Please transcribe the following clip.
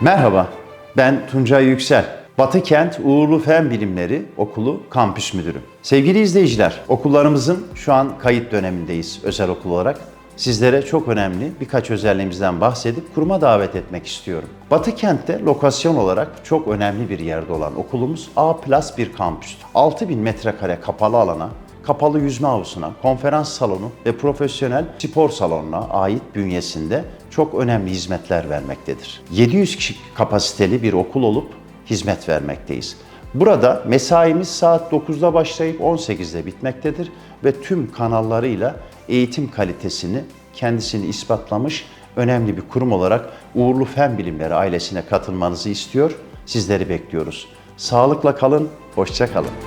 Merhaba, ben Tuncay Yüksel. Batı Kent Uğurlu Fen Bilimleri Okulu Kampüs Müdürü. Sevgili izleyiciler, okullarımızın şu an kayıt dönemindeyiz özel okul olarak. Sizlere çok önemli birkaç özelliğimizden bahsedip kuruma davet etmek istiyorum. Batı Kent'te lokasyon olarak çok önemli bir yerde olan okulumuz A plus bir kampüs. 6000 metrekare kapalı alana kapalı yüzme havuzuna, konferans salonu ve profesyonel spor salonuna ait bünyesinde çok önemli hizmetler vermektedir. 700 kişi kapasiteli bir okul olup hizmet vermekteyiz. Burada mesaimiz saat 9'da başlayıp 18'de bitmektedir ve tüm kanallarıyla eğitim kalitesini kendisini ispatlamış önemli bir kurum olarak Uğurlu Fen Bilimleri ailesine katılmanızı istiyor. Sizleri bekliyoruz. Sağlıkla kalın, hoşça kalın.